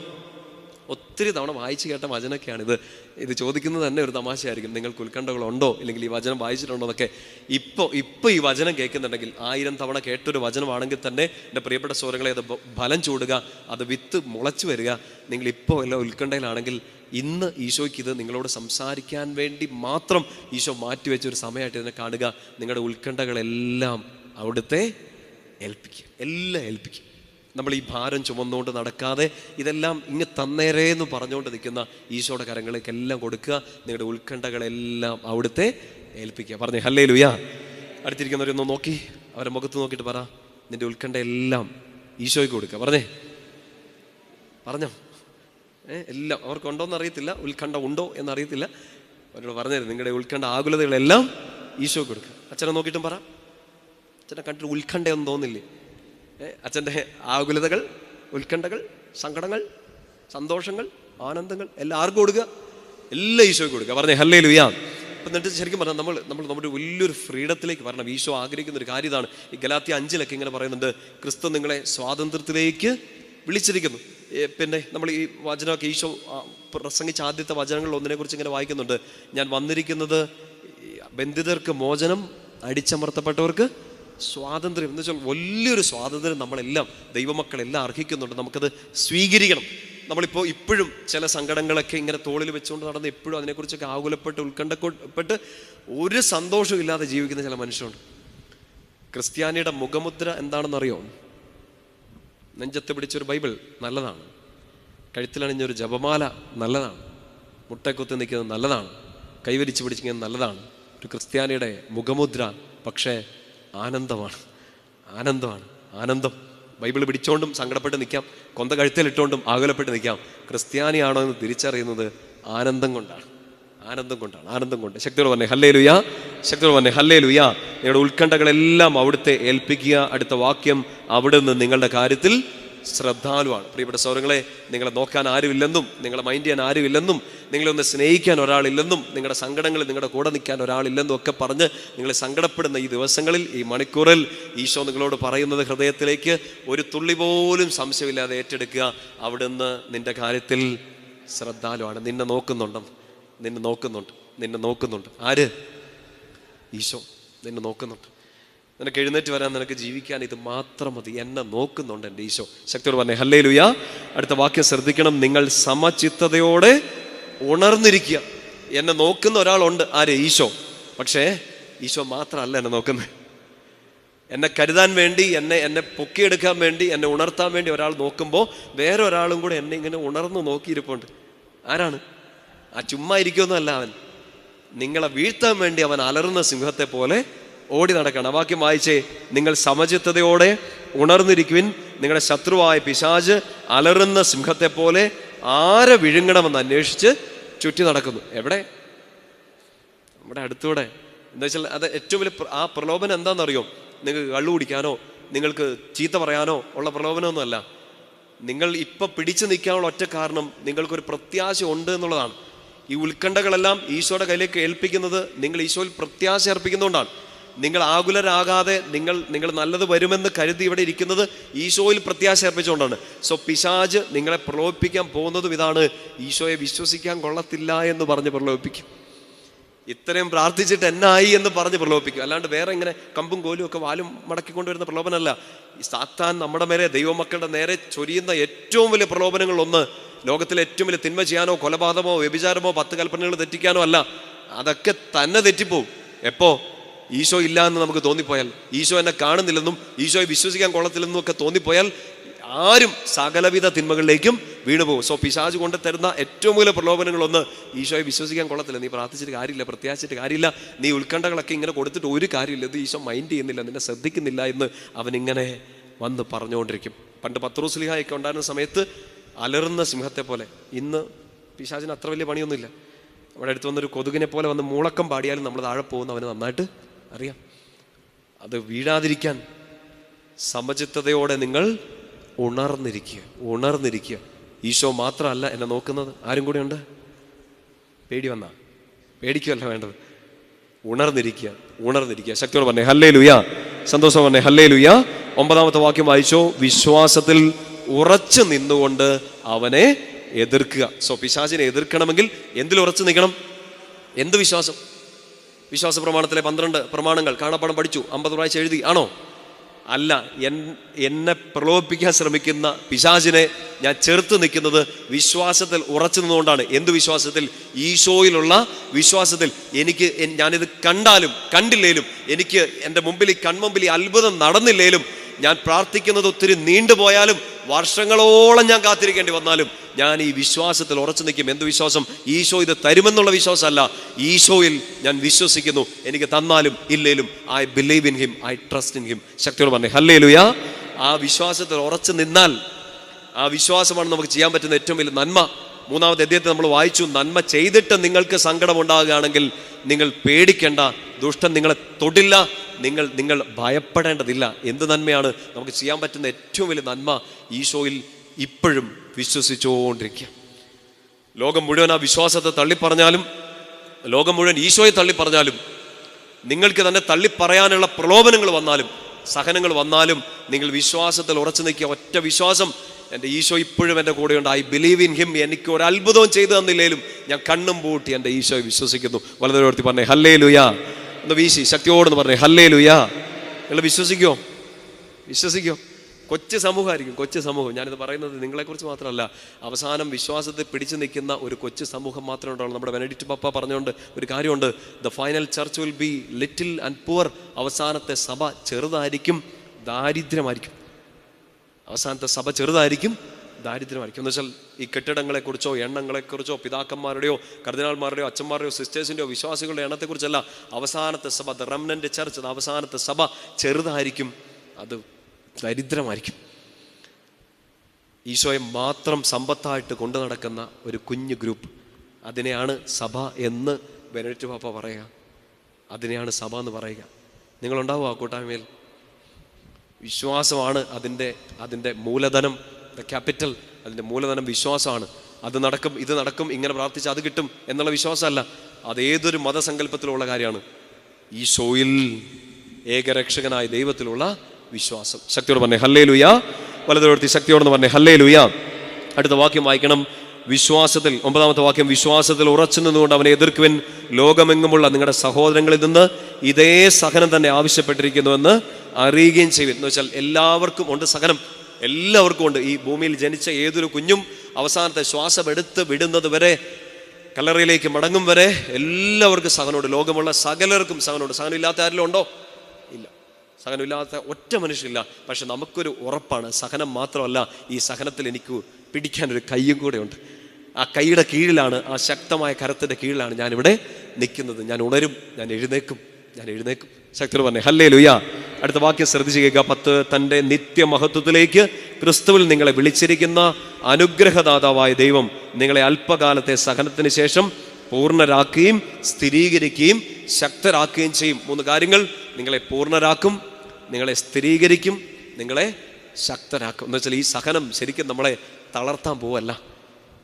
ഒത്തിരി തവണ വായിച്ചു കേട്ട വചനമൊക്കെയാണ് ഇത് ഇത് ചോദിക്കുന്നത് തന്നെ ഒരു തമാശയായിരിക്കും. നിങ്ങൾക്ക് ഉത്കണ്ഠകളുണ്ടോ ഇല്ലെങ്കിൽ ഈ വചനം വായിച്ചിട്ടുണ്ടോ എന്നൊക്കെ. ഇപ്പോൾ ഇപ്പോൾ ഈ വചനം കേൾക്കുന്നുണ്ടെങ്കിൽ ആയിരം തവണ കേട്ടൊരു വചനമാണെങ്കിൽ തന്നെ എന്റെ പ്രിയപ്പെട്ട സ്വരങ്ങളെ അത് ഫലം ചൂടുക അത് വിത്ത് മുളച്ചു വരിക. നിങ്ങൾ ഇപ്പോൾ എല്ലാം ഉത്കണ്ഠയിലാണെങ്കിൽ ഇന്ന് ഈശോയ്ക്ക് ഇത് നിങ്ങളോട് സംസാരിക്കാൻ വേണ്ടി മാത്രം ഈശോ മാറ്റിവെച്ച ഒരു സമയമായിട്ട് ഇതിനെ കാണുക. നിങ്ങളുടെ ഉത്കണ്ഠകളെല്ലാം അവിടുത്തെ ഏൽപ്പിക്കുക എല്ലാം ഏൽപ്പിക്കുക നമ്മൾ ഈ ഭാരം ചുമന്നുകൊണ്ട് നടക്കാതെ ഇതെല്ലാം ഇങ്ങ് തന്നേരേ എന്ന് പറഞ്ഞുകൊണ്ട് നിൽക്കുന്ന ഈശോയുടെ കരങ്ങളേക്കെല്ലാം കൊടുക്കുക. നിങ്ങളുടെ ഉത്കണ്ഠകളെല്ലാം അവിടുത്തെ ഏൽപ്പിക്കുക. പറഞ്ഞു ഹല്ലേ ലുയാ അടുത്തിരിക്കുന്നവരൊന്ന് നോക്കി. അവരെ മുഖത്ത് നോക്കിയിട്ട് പറ. നിന്റെ ഉത്കണ്ഠ എല്ലാം ഈശോയ്ക്ക് കൊടുക്കുക. പറഞ്ഞേ. പറഞ്ഞോ? ഏ എല്ലാം. അവർക്കുണ്ടോ അറിയത്തില്ല. ഉത്കണ്ഠ ഉണ്ടോ എന്നറിയത്തില്ല അവരോട് പറഞ്ഞത് നിങ്ങളുടെ ഉത്കണ്ഠ ആകുലതകളെല്ലാം ഈശോയ്ക്ക് കൊടുക്കുക. അച്ഛനെ നോക്കിയിട്ടും പറ. അച്ഛനെ കണ്ടിട്ട് ഉത്കണ്ഠയൊന്നും തോന്നില്ലേ? അച്ഛന്റെ ആകുലതകൾ ഉത്കണ്ഠകൾ സങ്കടങ്ങൾ സന്തോഷങ്ങൾ ആനന്ദങ്ങൾ എല്ലാം കൊടുക്കുക. എല്ലാം ഈശോയ്ക്ക് കൊടുക്കുക. പറഞ്ഞേ ഹല്ലേ ലുയാ അപ്പം എന്നിട്ട് ശരിക്കും പറഞ്ഞാൽ നമ്മൾ നമ്മൾ നമ്മുടെ വലിയൊരു ഫ്രീഡത്തിലേക്ക് വരണം. ഈശോ ആഗ്രഹിക്കുന്ന ഒരു കാര്യം ഇതാണ്. ഈ ഗലാത്തി അഞ്ചിലൊക്കെ ഇങ്ങനെ പറയുന്നുണ്ട് ക്രിസ്തു നിങ്ങളെ സ്വാതന്ത്ര്യത്തിലേക്ക് വിളിച്ചിരിക്കുന്നു. പിന്നെ നമ്മൾ ഈ വചനമൊക്കെ ഈശോ പ്രസംഗിച്ച ആദ്യത്തെ വചനങ്ങളിൽ ഒന്നിനെ കുറിച്ച് ഇങ്ങനെ വായിക്കുന്നുണ്ട്. ഞാൻ വന്നിരിക്കുന്നത് ബന്ധിതർക്ക് മോചനം അടിച്ചമർത്തപ്പെട്ടവർക്ക് സ്വാതന്ത്ര്യം. എന്ന് വെച്ചാൽ വലിയൊരു സ്വാതന്ത്ര്യം നമ്മളെല്ലാം ദൈവമക്കളെല്ലാം അർഹിക്കുന്നുണ്ട്. നമുക്കത് സ്വീകരിക്കണം. നമ്മളിപ്പോൾ ഇപ്പോഴും ചില സങ്കടങ്ങളൊക്കെ ഇങ്ങനെ തോളിൽ വെച്ചുകൊണ്ട് നടന്ന് എപ്പോഴും അതിനെക്കുറിച്ചൊക്കെ ആകുലപ്പെട്ട് ഉത്കണ്ഠപ്പെട്ട് ഒരു സന്തോഷവും ഇല്ലാതെ ജീവിക്കുന്ന ചില മനുഷ്യരുണ്ട്. ക്രിസ്ത്യാനിയുടെ മുഖമുദ്ര എന്താണെന്നറിയോ? നെഞ്ചത്ത് പിടിച്ചൊരു ബൈബിൾ നല്ലതാണ്. കഴുത്തിലണിഞ്ഞൊരു ജപമാല നല്ലതാണ്. മുട്ടക്കുത്തി നിൽക്കുന്നത് നല്ലതാണ്. കൈവരിച്ച് പിടിച്ചിരിക്കുന്നത് നല്ലതാണ്. ഒരു ക്രിസ്ത്യാനിയുടെ മുഖമുദ്ര. പക്ഷേ ആനന്ദമാണ്. ആനന്ദമാണ്. ആനന്ദം. ബൈബിൾ പിടിച്ചോണ്ടും സങ്കടപ്പെട്ട് നിൽക്കാം കൊന്ത കഴുത്തിലിട്ടുകൊണ്ടും ആകുലപ്പെട്ട് നിൽക്കാം ക്രിസ്ത്യാനിയാണോ എന്ന് തിരിച്ചറിയുന്നത് ആനന്ദം കൊണ്ടാണ്. ആനന്ദം കൊണ്ടാണ്. ആനന്ദം കൊണ്ട്. ശക്തിയോട് പറഞ്ഞേ ഹല്ലേ ലുയാ ശക്തിയോട് പറഞ്ഞേ ഹല്ലേ ലുയാ നിങ്ങളുടെ ഉത്കണ്ഠകളെല്ലാം അവിടുത്തെ ഏൽപ്പിക്കുക. അടുത്ത വാക്യം അവിടുന്ന് നിങ്ങളുടെ കാര്യത്തിൽ ശ്രദ്ധാലുവാണ്. പ്രിയപ്പെട്ട സൗരങ്ങളെ നിങ്ങളെ നോക്കാൻ ആരുമില്ലെന്നും നിങ്ങളെ മൈൻഡ് ചെയ്യാൻ ആരുമില്ലെന്നും നിങ്ങളെ ഒന്ന് സ്നേഹിക്കാൻ ഒരാളില്ലെന്നും നിങ്ങളുടെ സങ്കടങ്ങളിൽ നിങ്ങളുടെ കൂടെ നിൽക്കാൻ ഒരാളില്ലെന്നും ഒക്കെ പറഞ്ഞ് നിങ്ങളെ സങ്കടപ്പെടുന്ന ഈ ദിവസങ്ങളിൽ ഈ മണിക്കൂറിൽ ഈശോ നിങ്ങളോട് പറയുന്നത് ഹൃദയത്തിലേക്ക് ഒരു തുള്ളി പോലും സംശയമില്ലാതെ ഏറ്റെടുക്കുക. അവിടുന്ന് നിന്റെ കാര്യത്തിൽ ശ്രദ്ധാലുവാണ്. നിന്നെ നോക്കുന്നുണ്ടോ. നിന്നെ നോക്കുന്നുണ്ട്. നിന്നെ നോക്കുന്നുണ്ട്. ആര്? ഈശോ. നിന്നെ നോക്കുന്നുണ്ട്. നിനക്ക് എഴുന്നേറ്റ് വരാൻ നിനക്ക് ജീവിക്കാൻ ഇത് മാത്രം മതി. എന്നെ നോക്കുന്നുണ്ട് എന്റെ ഈശോ. ശക്തിയോട് പറഞ്ഞേ ഹല്ലേ ലുയ അടുത്ത വാക്യം ശ്രദ്ധിക്കണം നിങ്ങൾ സമചിത്തതയോടെ ഉണർന്നിരിക്കുക. എന്നെ നോക്കുന്ന ഒരാളുണ്ട്. ആരെ? ഈശോ. പക്ഷേ ഈശോ മാത്രമല്ല എന്നെ നോക്കുന്നത് എന്നെ കരുതാൻ വേണ്ടി എന്നെ എന്നെ പൊക്കിയെടുക്കാൻ വേണ്ടി എന്നെ ഉണർത്താൻ വേണ്ടി ഒരാൾ നോക്കുമ്പോൾ വേറെ ഒരാളും കൂടെ എന്നെ ഇങ്ങനെ ഉണർന്നു നോക്കിയിരിപ്പുണ്ട്. ആരാണ്? ആ ചുമ്മാ ഇരിക്കുമെന്നല്ല അവൻ. നിങ്ങളെ വീഴ്ത്താൻ വേണ്ടി അവൻ അലറുന്ന സിംഹത്തെ പോലെ ഓടി നടക്കണം. വാക്യം വായിച്ചേ നിങ്ങൾ സമചിത്തതയോടെ ഉണർന്നിരിക്കുവിൻ. നിങ്ങളുടെ ശത്രുവായ പിശാജ് അലറുന്ന സിംഹത്തെ പോലെ ആരെ വിഴുങ്ങണമെന്ന് അന്വേഷിച്ച് ചുറ്റി നടക്കുന്നു. എവിടെ? നമ്മുടെ അടുത്തൂടെ. എന്താ വെച്ചാൽ അത് ഏറ്റവും വലിയ ആ പ്രലോഭനം എന്താണെന്നറിയോ? നിങ്ങൾക്ക് കള്ളു കുടിക്കാനോ നിങ്ങൾക്ക് ചീത്ത പറയാനോ ഉള്ള പ്രലോഭനമൊന്നുമല്ല. നിങ്ങൾ ഇപ്പൊ പിടിച്ചു നിൽക്കാനുള്ള ഒറ്റ കാരണം നിങ്ങൾക്കൊരു പ്രത്യാശ ഉണ്ട് എന്നുള്ളതാണ്. ഈ ഉത്കണ്ഠകളെല്ലാം ഈശോയുടെ കയ്യിലേക്ക് ഏൽപ്പിക്കുന്നത് നിങ്ങൾ ഈശോയിൽ പ്രത്യാശ അർപ്പിക്കുന്നതുകൊണ്ടാണ്. നിങ്ങൾ ആകുലരാകാതെ നിങ്ങൾ നിങ്ങൾ നല്ലത് വരുമെന്ന് കരുതി ഇവിടെ ഇരിക്കുന്നത് ഈശോയിൽ പ്രത്യാശ അർപ്പിച്ചുകൊണ്ടാണ്. സോ പിശാജ് നിങ്ങളെ പ്രലോഭിപ്പിക്കാൻ പോകുന്നതും ഇതാണ്. ഈശോയെ വിശ്വസിക്കാൻ കൊള്ളത്തില്ല എന്ന് പറഞ്ഞ് പ്രലോഭിപ്പിക്കും. ഇത്രയും പ്രാർത്ഥിച്ചിട്ട് എന്നായി എന്ന് പറഞ്ഞ് പ്രലോഭിപ്പിക്കും. അല്ലാണ്ട് വേറെ ഇങ്ങനെ കമ്പും കോലും ഒക്കെ വാലും മടക്കിക്കൊണ്ടുവരുന്ന പ്രലോഭനമല്ല ഈ സാത്താൻ നമ്മുടെ മേലെ ദൈവമക്കളുടെ നേരെ ചൊരിയുന്ന ഏറ്റവും വലിയ പ്രലോഭനങ്ങൾ ഒന്ന് ലോകത്തിലെ ഏറ്റവും വലിയ തിന്മ ചെയ്യാനോ കൊലപാതകമോ വ്യഭിചാരമോ പത്ത് കൽപ്പനകൾ തെറ്റിക്കാനോ അല്ല. അതൊക്കെ തന്നെ തെറ്റിപ്പോവും. എപ്പോ? ഈശോ ഇല്ല എന്ന് നമുക്ക് തോന്നിപ്പോയാൽ ഈശോ എന്നെ കാണുന്നില്ലെന്നും ഈശോയെ വിശ്വസിക്കാൻ കൊള്ളത്തില്ലെന്നും ഒക്കെ തോന്നിപ്പോയാൽ ആരും സകലവിധ തിന്മകളിലേക്കും വീണുപോകും. സോ പിശാജ് കൊണ്ട് തരുന്ന ഏറ്റവും വലിയ പ്രലോഭനങ്ങളൊന്ന് ഈശോയെ വിശ്വസിക്കാൻ കൊള്ളത്തില്ല. നീ പ്രാർത്ഥിച്ചിട്ട് കാര്യമില്ല പ്രത്യാശിച്ചിട്ട് കാര്യമില്ല. നീ ഉത്കണ്ഠകളൊക്കെ ഇങ്ങനെ കൊടുത്തിട്ട് ഒരു കാര്യമില്ല. ഇത് ഈശോ മൈൻഡ് ചെയ്യുന്നില്ല നിന്നെ ശ്രദ്ധിക്കുന്നില്ല എന്ന് അവനിങ്ങനെ വന്ന് പറഞ്ഞുകൊണ്ടിരിക്കും. പണ്ട് പത്രോസ്ലിഹായൊക്കെ ഉണ്ടായിരുന്ന സമയത്ത് അലറുന്ന സിംഹത്തെ പോലെ ഇന്ന് പിശാചിന് അത്ര വലിയ പണിയൊന്നുമില്ല. നമ്മുടെ അടുത്ത് വന്നൊരു കൊതുകിനെ പോലെ വന്ന് മൂളക്കം പാടിയാലും നമ്മൾ താഴെ പോകുന്ന അവന് നന്നായിട്ട് അറിയാം. അത് വീഴാതിരിക്കാൻ സമചിത്തതയോടെ നിങ്ങൾ ഉണർന്നിരിക്കുക ഉണർന്നിരിക്കുക. ഈശോ മാത്രമല്ല എന്നെ നോക്കുന്നത്. ആരും കൂടെ ഉണ്ട്? പേടി വന്നാ. പേടിക്കുമല്ല വേണ്ടത്. ഉണർന്നിരിക്കുക ഉണർന്നിരിക്കുക. ശക്തിയോട് പറഞ്ഞേ ഹല്ലേ ലുയാ സന്തോഷം പറഞ്ഞേ ഹല്ലേ ലുയാ ഒമ്പതാമത്തെ വാക്യം വായിച്ചോ. വിശ്വാസത്തിൽ ഉറച്ചു നിന്നുകൊണ്ട് അവനെ എതിർക്കുക. സോ പിശാചിനെ എതിർക്കണമെങ്കിൽ എന്തിൽ ഉറച്ചു നിൽക്കണം? എന്ത് വിശ്വാസം? വിശ്വാസ പ്രമാണത്തിലെ പന്ത്രണ്ട് പ്രമാണങ്ങൾ കാണപ്പാടം പഠിച്ചു. അമ്പത് പ്രാവശ്യം എഴുതി. ആണോ? അല്ല എന്നെ പ്രലോഭിപ്പിക്കാൻ ശ്രമിക്കുന്ന പിശാചിനെ ഞാൻ ചെറുത്ത് നിൽക്കുന്നത് വിശ്വാസത്തിൽ ഉറച്ചു നിന്നുകൊണ്ടാണ്. എന്ത് വിശ്വാസത്തിൽ? ഈശോയിലുള്ള വിശ്വാസത്തിൽ. എനിക്ക് ഞാനിത് കണ്ടാലും കണ്ടില്ലേലും എനിക്ക് എന്റെ മുമ്പിൽ ഈ കൺമുമ്പിൽ ഈ അത്ഭുതം നടന്നില്ലേലും ഞാൻ പ്രാർത്ഥിക്കുന്നത് ഒത്തിരി നീണ്ടുപോയാലും വർഷങ്ങളോളം ഞാൻ കാത്തിരിക്കേണ്ടി വന്നാലും ഞാൻ ഈ വിശ്വാസത്തിൽ ഉറച്ചു നിൽക്കും. എന്ത് വിശ്വാസം? ഈശോ ഇത് തരുമെന്നുള്ള വിശ്വാസമല്ല. ഈശോയിൽ ഞാൻ വിശ്വസിക്കുന്നു. എനിക്ക് തന്നാലും ഇല്ലേലും I believe in him I trust in him ശക്തിയോട് പറഞ്ഞു ഹല്ലേ ലുയാ ആ വിശ്വാസത്തിൽ ഉറച്ചു നിന്നാൽ ആ വിശ്വാസമാണ് നമുക്ക് ചെയ്യാൻ പറ്റുന്ന ഏറ്റവും വലിയ നന്മ. മൂന്നാമത്തെ അദ്ദേഹത്തെ നമ്മൾ വായിച്ചു. നന്മ ചെയ്തിട്ട് നിങ്ങൾക്ക് സങ്കടം ഉണ്ടാകുകയാണെങ്കിൽ നിങ്ങൾ പേടിക്കേണ്ട. ദുഷ്ടൻ നിങ്ങളെ തൊടില്ല നിങ്ങൾ നിങ്ങൾ ഭയപ്പെടേണ്ടതില്ല. എന്ത് നന്മയാണ്? നമുക്ക് ചെയ്യാൻ പറ്റുന്ന ഏറ്റവും വലിയ നന്മ ഈശോയിൽ ഇപ്പോഴും വിശ്വസിച്ചുകൊണ്ടിരിക്കുക. ലോകം മുഴുവൻ ആ വിശ്വാസത്തെ തള്ളിപ്പറഞ്ഞാലും ലോകം മുഴുവൻ ഈശോയെ തള്ളിപ്പറഞ്ഞാലും നിങ്ങൾക്ക് തന്നെ തള്ളിപ്പറയാനുള്ള പ്രലോഭനങ്ങൾ വന്നാലും സഹനങ്ങൾ വന്നാലും നിങ്ങൾ വിശ്വാസത്തിൽ ഉറച്ചു നിൽക്കുക. ഒറ്റ വിശ്വാസം എന്റെ ഈശോ ഇപ്പോഴും എന്റെ കൂടെയുണ്ട്. ഐ ബിലീവ് ഇൻ ഹിം എനിക്ക് ഒരു അത്ഭുതവും ചെയ്തു തന്നില്ലേലും ഞാൻ കണ്ണും പൂട്ടി എന്റെ ഈശോയെ വിശ്വസിക്കുന്നു. വലതുവർത്തി പറഞ്ഞേ ഹല്ലേ ലുയാ ഒന്ന് വീശി ശക്തിയോടെന്ന് പറഞ്ഞേ. ഹല്ലേ ലുയാ നിങ്ങൾ വിശ്വസിക്കോ? വിശ്വസിക്കോ? കൊച്ചു സമൂഹമായിരിക്കും കൊച്ചു സമൂഹം. ഞാനിത് പറയുന്നത് നിങ്ങളെക്കുറിച്ച് മാത്രമല്ല. അവസാനം വിശ്വാസത്തെ പിടിച്ചു നിൽക്കുന്ന ഒരു കൊച്ചു സമൂഹം മാത്രമേ ഉണ്ടാവുള്ളൂ. നമ്മുടെ വെനഡിറ്റ് പപ്പ പറഞ്ഞുകൊണ്ട് ഒരു കാര്യമുണ്ട്. The final church will be little and poor അവസാനത്തെ സഭ ചെറുതായിരിക്കും ദാരിദ്ര്യമായിരിക്കും. അവസാനത്തെ സഭ ചെറുതായിരിക്കും ദാരിദ്ര്യമായിരിക്കും. എന്ന് വെച്ചാൽ ഈ കെട്ടിടങ്ങളെക്കുറിച്ചോ എണ്ണങ്ങളെക്കുറിച്ചോ പിതാക്കന്മാരുടെയോ കർദിനാൾമാരുടെയോ അച്ഛന്മാരുടെയോ സിസ്റ്റേഴ്സിന്റെയോ വിശ്വാസികളുടെ എണ്ണത്തെക്കുറിച്ചല്ല അവസാനത്തെ സഭ ദ റംനന്റെ ചർച്ച് അവസാനത്തെ സഭ ചെറുതായിരിക്കും അത് ദരിദ്രമായിരിക്കും. ഈശോയെ മാത്രം സമ്പത്തായിട്ട് കൊണ്ടു നടക്കുന്ന ഒരു കുഞ്ഞു ഗ്രൂപ്പ്. അതിനെയാണ് സഭ എന്ന് ബെനറ്റ് പാപ്പ പറയുക. അതിനെയാണ് സഭ എന്ന് പറയുക. നിങ്ങളുണ്ടാവുക കൂട്ടായ്മയിൽ? വിശ്വാസമാണ് അതിന്റെ അതിന്റെ മൂലധനം. ദ ക്യാപിറ്റൽ അതിന്റെ മൂലധനം വിശ്വാസമാണ്. അത് നടക്കും ഇത് നടക്കും ഇങ്ങനെ പ്രാർത്ഥിച്ച് അത് കിട്ടും എന്നുള്ള വിശ്വാസമല്ല. അതേതൊരു മതസങ്കല്പത്തിലുള്ള കാര്യമാണ്. ഈശോയിൽ ഏകരക്ഷകനായ ദൈവത്തിലുള്ള വിശ്വാസം. ശക്തിയോട് പറഞ്ഞേ ഹല്ലേ ലുയാ വലതുവർത്തി ശക്തിയോടെന്ന് പറഞ്ഞേ ഹല്ലേ ലുയാ അടുത്ത വാക്യം വായിക്കണം. വിശ്വാസത്തിൽ ഒമ്പതാമത്തെ വാക്യം വിശ്വാസത്തിൽ ഉറച്ചു നിന്നുകൊണ്ട് അവനെ എതിർക്കുവൻ. ലോകമെങ്ങുമുള്ള നിങ്ങളുടെ സഹോദരങ്ങളിൽ നിന്ന് ഇതേ സഹനം തന്നെ ആവശ്യപ്പെട്ടിരിക്കുന്നുവെന്ന് അറിയുകയും ചെയ്യും എന്ന് വെച്ചാൽ എല്ലാവർക്കും ഉണ്ട് സഹനം. എല്ലാവർക്കും ഉണ്ട്. ഈ ഭൂമിയിൽ ജനിച്ച ഏതൊരു കുഞ്ഞും അവസാനത്തെ ശ്വാസം എടുത്ത് വിടുന്നത് വരെ കല്ലറയിലേക്ക് മടങ്ങും വരെ എല്ലാവർക്കും സഹനമുണ്ട്. ലോകമുള്ള സകലർക്കും സഹനമുണ്ട്. സഹനമില്ലാത്ത ആരെങ്കിലും ഉണ്ടോ? ഇല്ല. സഹനമില്ലാത്ത ഒറ്റ മനുഷ്യരില്ല. പക്ഷെ നമുക്കൊരു ഉറപ്പാണ്. സഹനം മാത്രമല്ല ഈ സഹനത്തിൽ എനിക്ക് പിടിക്കാനൊരു കയ്യും കൂടെ ഉണ്ട്. ആ കൈയുടെ കീഴിലാണ് ആ ശക്തമായ കരത്തിന്റെ കീഴിലാണ് ഞാനിവിടെ നിൽക്കുന്നത്. ഞാൻ ഉണരും ഞാൻ എഴുന്നേക്കും ഞാൻ എഴുന്നേക്കും. ശക്തി പറഞ്ഞേ ഹല്ലേ ലുയ അടുത്ത വാക്യം ശ്രദ്ധിച്ച് കേൾക്കുക. പത്ത് തന്റെ നിത്യമഹത്വത്തിലേക്ക് ക്രിസ്തുവിൽ നിങ്ങളെ വിളിച്ചിരിക്കുന്ന അനുഗ്രഹദാതാവായ ദൈവം നിങ്ങളെ അല്പകാലത്തെ സഹനത്തിന് ശേഷം പൂർണരാക്കുകയും സ്ഥിരീകരിക്കുകയും ശക്തരാക്കുകയും ചെയ്യും. മൂന്ന് കാര്യങ്ങൾ. നിങ്ങളെ പൂർണരാക്കും നിങ്ങളെ സ്ഥിരീകരിക്കും നിങ്ങളെ ശക്തരാക്കും. എന്ന് വെച്ചാൽ ഈ സഹനം ശരിക്കും നമ്മളെ തളർത്താൻ പോവല്ല.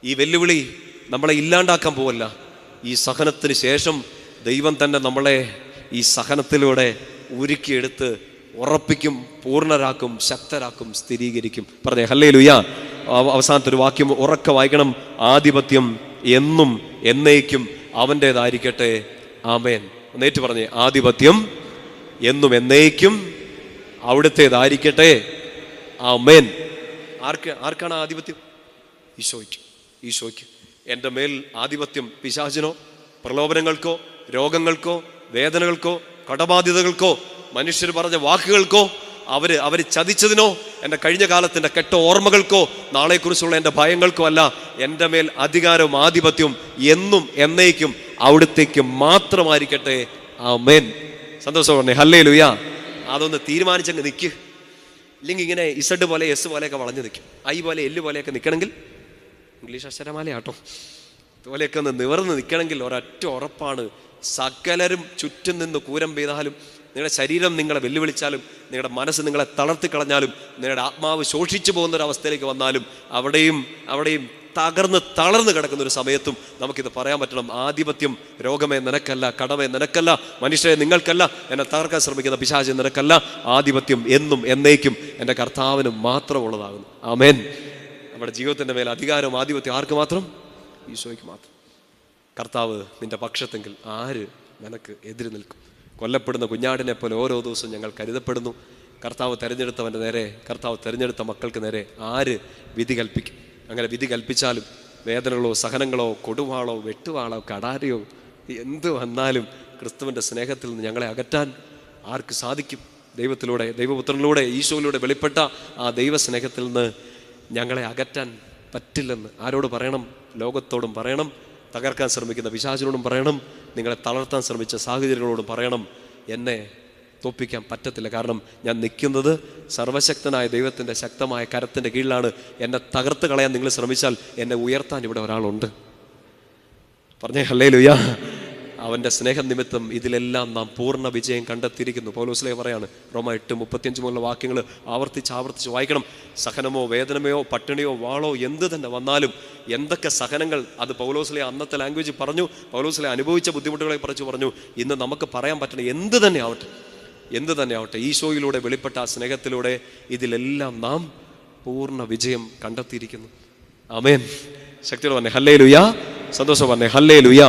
ഈ വെല്ലുവിളി നമ്മളെ ഇല്ലാണ്ടാക്കാൻ പോവല്ല. ഈ സഹനത്തിന് ശേഷം ദൈവം തന്നെ നമ്മളെ ഈ സഹനത്തിലൂടെ ഉരുക്കിയെടുത്ത് ഉറപ്പിക്കും പൂർണരാക്കും ശക്തരാക്കും സ്ഥിരീകരിക്കും. പറഞ്ഞേ ഹല്ലേ ലുയാ അവസാനത്തെ ഒരു വാക്യം ഉറക്ക വായിക്കണം. ആധിപത്യം എന്നും എന്നേക്കും അവന്റേതായിരിക്കട്ടെ ആമേൻ. ഒന്നേറ്റ് പറഞ്ഞേ ആധിപത്യം എന്നും എന്നേക്കും അവിടുത്തേതായിരിക്കട്ടെ. ആമേൻ. ആർക്ക് ആർക്കാണ് ആധിപത്യം? ഈശോയ്ക്ക് ഈശോയ്ക്ക്. എന്റെ മേൽ ആധിപത്യം പിശാചിനോ പ്രലോഭനങ്ങൾക്കോ രോഗങ്ങൾക്കോ വേദനകൾക്കോ കടബാധ്യതകൾക്കോ മനുഷ്യർ പറഞ്ഞ വാക്കുകൾക്കോ അവർ അവർ ചതിച്ചതിനോ എന്റെ കഴിഞ്ഞ കാലത്തിന്റെ കെട്ട ഓർമ്മകൾക്കോ നാളെക്കുറിച്ചുള്ള എന്റെ ഭയങ്ങൾക്കോ അല്ല എന്റെ മേൽ അധികാരവും ആധിപത്യവും എന്നും എന്നേക്കും അവിടത്തേക്ക് മാത്രമായിരിക്കട്ടെ. ആ മേൻ സന്തോഷം പറഞ്ഞേ. ഹല്ലേ ലുയാ അതൊന്ന് തീരുമാനിച്ചങ്ങ് നിൽക്ക് ഇല്ലെങ്കിൽ ഇങ്ങനെ ഇസഡ് പോലെ എസ് പോലെയൊക്കെ വളഞ്ഞു നിൽക്കും. ഐ പോലെ എല്ല് പോലെയൊക്കെ നിൽക്കണമെങ്കിൽ ഇംഗ്ലീഷ് അക്ഷരമാലയാട്ടോ. ഇതുപോലെയൊക്കെ ഒന്ന് നിവർന്ന് നിൽക്കണമെങ്കിൽ ഒരൊറ്റ ഉറപ്പാണ് സകലരും ചുറ്റും നിന്ന് കൂരം പെയ്താലും നിങ്ങളുടെ ശരീരം നിങ്ങളെ വെല്ലുവിളിച്ചാലും നിങ്ങളുടെ മനസ്സ് നിങ്ങളെ തളർത്തി കളഞ്ഞാലും നിങ്ങളുടെ ആത്മാവ് ശോഷിച്ചു പോകുന്ന ഒരു അവസ്ഥയിലേക്ക് വന്നാലും അവിടെയും അവിടെയും തകർന്ന് തളർന്ന് കിടക്കുന്ന ഒരു സമയത്തും നമുക്കിത് പറയാൻ പറ്റണം. ആധിപത്യം രോഗമേ നിനക്കല്ല കടമേ നിനക്കല്ല മനുഷ്യരെ നിങ്ങൾക്കല്ല എന്നെ തകർക്കാൻ ശ്രമിക്കുന്ന പിശാചി നിനക്കല്ല ആധിപത്യം എന്നും എന്നേക്കും എന്റെ കർത്താവിന് മാത്രമുള്ളതാകുന്നു. ആമേൻ. നമ്മുടെ ജീവിതത്തിന്റെ മേൽ അധികാരവും ആധിപത്യം ആർക്ക് മാത്രം? ഈശോയ്ക്ക് മാത്രം. കർത്താവ് നിന്റെ പക്ഷത്തെങ്കിൽ ആര് നിനക്ക് എതിര് നിൽക്കും? കൊല്ലപ്പെടുന്ന കുഞ്ഞാടിനെ പോലെ ഓരോ ദിവസവും ഞങ്ങൾ കരുതപ്പെടുന്നു. കർത്താവ് തിരഞ്ഞെടുത്തവന്റെ നേരെ കർത്താവ് തിരഞ്ഞെടുത്ത മക്കൾക്ക് നേരെ ആര് വിധി കൽപ്പിക്കും? അങ്ങനെ വിധി കൽപ്പിച്ചാലും വേദനകളോ സഹനങ്ങളോ കൊടുവാളോ വെട്ടുവാളോ കടാരയോ എന്ത് വന്നാലും ക്രിസ്തുവിന്റെ സ്നേഹത്തിൽ നിന്ന് ഞങ്ങളെ അകറ്റാൻ ആർക്ക് സാധിക്കും? ദൈവത്തിലൂടെ ദൈവപുത്രനിലൂടെ ഈശോയിലൂടെ വെളിപ്പെട്ട ആ ദൈവസ്നേഹത്തിൽ നിന്ന് ഞങ്ങളെ അകറ്റാൻ പറ്റില്ലെന്ന് ആരോട് പറയണം? ലോകത്തോടും പറയണം. തകർക്കാൻ ശ്രമിക്കുന്ന പിശാചിനോടും പറയണം. നിങ്ങളെ തളർത്താൻ ശ്രമിച്ച സാഹചര്യങ്ങളോടും പറയണം. എന്നെ തോപ്പിക്കാൻ പറ്റത്തില്ല. കാരണം ഞാൻ നിൽക്കുന്നത് സർവശക്തനായ ദൈവത്തിന്റെ ശക്തമായ കരത്തിന്റെ കീഴിലാണ്. എന്നെ തകർത്ത് കളയാൻ നിങ്ങൾ ശ്രമിച്ചാൽ എന്നെ ഉയർത്താൻ ഇവിടെ ഒരാളുണ്ട്. പറഞ്ഞേ ഹല്ലേ ലുയാ അവന്റെ സ്നേഹനിമിത്തം ഇതിലെല്ലാം നാം പൂർണ വിജയം കണ്ടെത്തിയിരിക്കുന്നു. പൗലോസ്ലേ പറയാണ് റോമ എട്ട് മുപ്പത്തിയഞ്ച് മുതൽ വാക്യങ്ങൾ ആവർത്തിച്ച് ആവർത്തിച്ച് വായിക്കണം. സഹനമോ വേദനമയോ പട്ടിണിയോ വാളോ എന്ത് തന്നെ വന്നാലും എന്തൊക്കെ സഹനങ്ങൾ അത് പൗലോസ്ലെ അന്നത്തെ ലാംഗ്വേജ് പറഞ്ഞു പൗലോസ്ലെ അനുഭവിച്ച ബുദ്ധിമുട്ടുകളെ പറിച്ച് പറഞ്ഞു ഇന്ന് നമുക്ക് പറയാൻ പറ്റണ എന്ത് തന്നെ ആവട്ടെ എന്ത് തന്നെ ആവട്ടെ ഈശോയിലൂടെ വെളിപ്പെട്ട ആ സ്നേഹത്തിലൂടെ ഇതിലെല്ലാം നാം പൂർണ വിജയം കണ്ടെത്തിയിരിക്കുന്നു. അമേൻ ശക്തിയോട് പറഞ്ഞേ ഹല്ലേ ലുയാ സന്തോഷം പറഞ്ഞേ ഹല്ലേ ലുയാ